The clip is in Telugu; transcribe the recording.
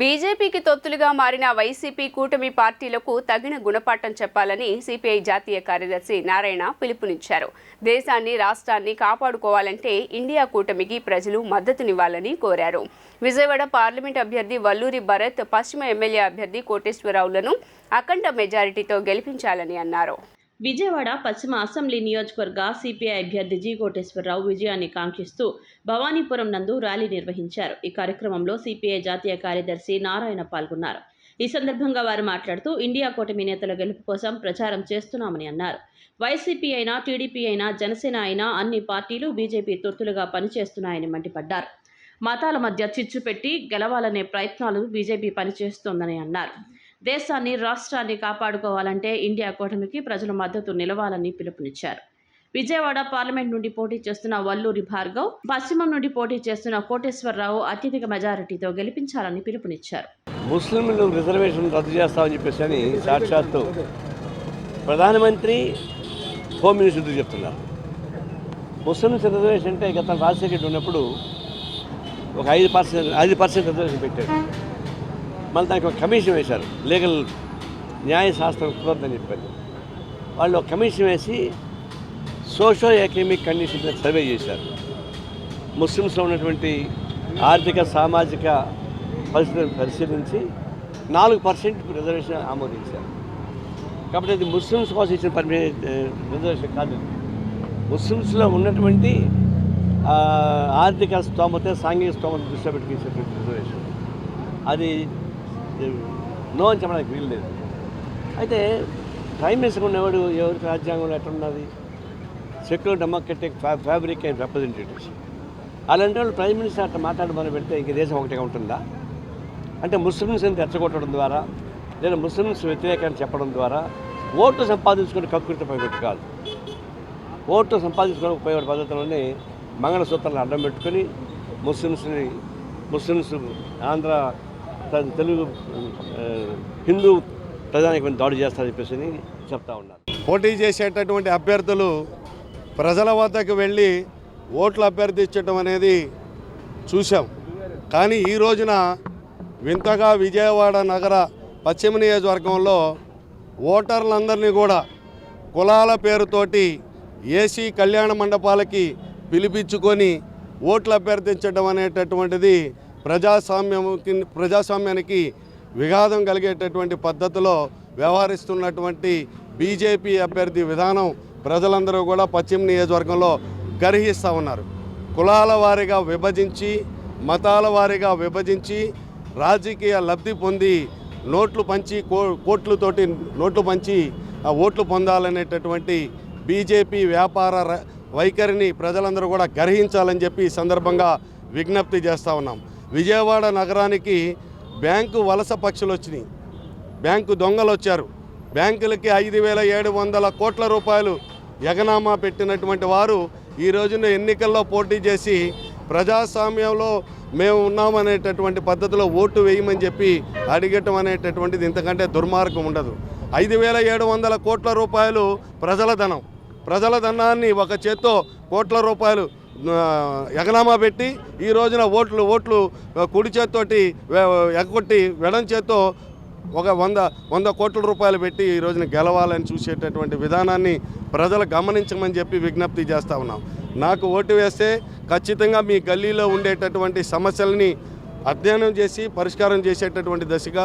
బీజేపీకి తొత్తులుగా మారిన వైసీపీ కూటమి పార్టీలకు తగిన గుణపాఠం చెప్పాలని సిపిఐ జాతీయ కార్యదర్శి నారాయణ పిలుపునిచ్చారు. దేశాన్ని రాష్ట్రాన్ని కాపాడుకోవాలంటే ఇండియా కూటమికి ప్రజలు మద్దతునివ్వాలని కోరారు. విజయవాడ పార్లమెంట్ అభ్యర్థి వల్లూరి భరత్ పశ్చిమ ఎమ్మెల్యే అభ్యర్థి కోటేశ్వరరావులను అఖండ మెజారిటీతో గెలిపించాలని అన్నారు. విజయవాడ పశ్చిమ అసెంబ్లీ నియోజకవర్గ సిపిఐ అభ్యర్థి జి కోటేశ్వరరావు విజయాన్ని కాంక్షిస్తూ భవానీపురం నందు ర్యాలీ నిర్వహించారు. ఈ కార్యక్రమంలో సిపిఐ జాతీయ కార్యదర్శి నారాయణ పాల్గొన్నారు. ఈ సందర్భంగా వారు మాట్లాడుతూ ఇండియా కూటమి నేతల గెలుపు కోసం ప్రచారం చేస్తున్నామని అన్నారు. వైసీపీ అయినా టీడీపీ అయినా జనసేన అయినా అన్ని పార్టీలు బీజేపీ తొత్తులుగా పనిచేస్తున్నాయని మండిపడ్డారు. మతాల మధ్య చిచ్చు పెట్టి గెలవాలనే ప్రయత్నాలు బీజేపీ పనిచేస్తోందని అన్నారు. దేశాన్ని రాష్ట్రాన్ని కాపాడుకోవాలంటే ఇండియా కూటమికి ప్రజల మద్దతు నిలవాలని పిలుపునిచ్చారు. విజయవాడ పార్లమెంట్ నుండి పోటీ చేస్తున్న వల్లూరి భార్గవ్ పశ్చిమం నుండి పోటీ చేస్తున్న కోటేశ్వరరావు అత్యధిక మెజారిటీతో గెలిపించాలని పిలుపునిచ్చారు. ముస్లింలు రిజర్వేషన్ రద్దు చేస్తామని చెప్పేసి అని సాక్షాత్తు ప్రధానమంత్రి హోమ్ మినిస్టర్ చెప్తున్నారు. ముస్లింస్ రిజర్వేషన్ అంటే గత రాజశేఖర్ ఉన్నప్పుడు ఒక ఐదు పర్సెంట్ ఐదు పర్సెంట్ రిజర్వేషన్ పెట్టాడు. మళ్ళీ దానికి ఒక కమిషన్ వేశారు. లీగల్ న్యాయశాస్త్రం కుదరదని చెప్పారు. వాళ్ళు ఒక కమిషన్ వేసి సోషో ఎకనమిక్ కండిషన్ సర్వే చేశారు. ముస్లిమ్స్లో ఉన్నటువంటి ఆర్థిక సామాజిక పరిస్థితులను పరిశీలించి నాలుగు పర్సెంట్ రిజర్వేషన్ ఆమోదించారు. కాబట్టి అది ముస్లిమ్స్ కోసం ఇచ్చిన పర్మి రిజర్వేషన్ కాదు. ముస్లిమ్స్లో ఉన్నటువంటి ఆర్థిక స్తోమత సాంఘిక స్తోమత దృష్టిలో పెట్టుకునేటువంటి రిజర్వేషన్. అది నో అని చెప్పడానికి వీలు లేదు. అయితే ప్రైమ్ మినిస్టర్ ఉన్నవాడు ఎవరికి రాజ్యాంగంలో ఎట్లున్నది secular democratic fa fabric and representatives అలాంటి వాళ్ళు ప్రైమ్ మినిస్టర్ అట్లా మాట్లాడి మనం పెడితే ఇంక దేశం ఒకటిగా ఉంటుందా? అంటే ముస్లిమ్స్ని తెచ్చగొట్టడం ద్వారా లేదా ముస్లిమ్స్ వ్యతిరేకాన్ని చెప్పడం ద్వారా ఓట్లు సంపాదించుకునే కక్కుర్తి పైపెట్టు కాదు. ఓట్లు సంపాదించుకుని ఉపయోగపడే పద్ధతిలోనే మంగళసూత్రాలను అడ్డం పెట్టుకొని ముస్లిమ్స్ని ముస్లిమ్స్ ఆంధ్ర తెలుగు హిందూ ప్రజానికి దాడి చేస్తారని చెప్పేసి చెప్తా ఉన్నారు. పోటీ చేసేటటువంటి అభ్యర్థులు ప్రజల వద్దకు వెళ్ళి ఓట్లు అభ్యర్థించడం అనేది చూసాం కానీ ఈ రోజున వింతగా విజయవాడ నగర పశ్చిమ నియోజకవర్గంలో ఓటర్లందరినీ కూడా కులాల పేరుతోటి ఏసీ కళ్యాణ మండపాలకి పిలిపించుకొని ఓట్లు అభ్యర్థించడం అనేటటువంటిది ప్రజాస్వామ్యంకి ప్రజాస్వామ్యానికి విఘాతం కలిగేటటువంటి పద్ధతిలో వ్యవహరిస్తున్నటువంటి బీజేపీ అభ్యర్థి విధానం ప్రజలందరూ కూడా పశ్చిమ నియోజకవర్గంలో గర్హిస్తూ ఉన్నారు. కులాల వారీగా విభజించి మతాల వారీగా విభజించి రాజకీయ లబ్ధి పొంది నోట్లు పంచి కో కోట్లతోటి నోట్లు పంచి ఓట్లు పొందాలనేటటువంటి బీజేపీ వ్యాపార వైఖరిని ప్రజలందరూ కూడా గ్రహించాలని చెప్పి ఈ సందర్భంగా విజ్ఞప్తి చేస్తూ ఉన్నాం. విజయవాడ నగరానికి బ్యాంకు వలస పక్షులు వచ్చినాయి. బ్యాంకు దొంగలు వచ్చారు. బ్యాంకులకి ఐదు వేల ఏడు వందల కోట్ల రూపాయలు ఎగనామా పెట్టినటువంటి వారు ఈ రోజున ఎన్నికల్లో పోటీ చేసి ప్రజాస్వామ్యంలో మేము ఉన్నామనేటటువంటి పద్ధతిలో ఓటు వేయమని చెప్పి అడిగటం అనేటటువంటిది ఇంతకంటే దుర్మార్గం ఉండదు. ఐదు వేల ఏడు వందల కోట్ల రూపాయలు ప్రజల ధనం. ప్రజల ధనాన్ని ఒక చేత్తో కోట్ల రూపాయలు ఎగనామా పెట్టి ఈ రోజున ఓట్లు ఓట్లు కుడి చేత్తోటి ఎగ్గొట్టి వెడం చేత్తో ఒక వంద వంద కోట్ల రూపాయలు పెట్టి ఈ రోజున గెలవాలని చూసేటటువంటి విధానాన్ని ప్రజలు గమనించమని చెప్పి విజ్ఞప్తి చేస్తా ఉన్నాం. నాకు ఓటు వేస్తే ఖచ్చితంగా మీ గల్లీలో ఉండేటటువంటి సమస్యల్ని అధ్యయనం చేసి పరిష్కారం చేసేటటువంటి దశగా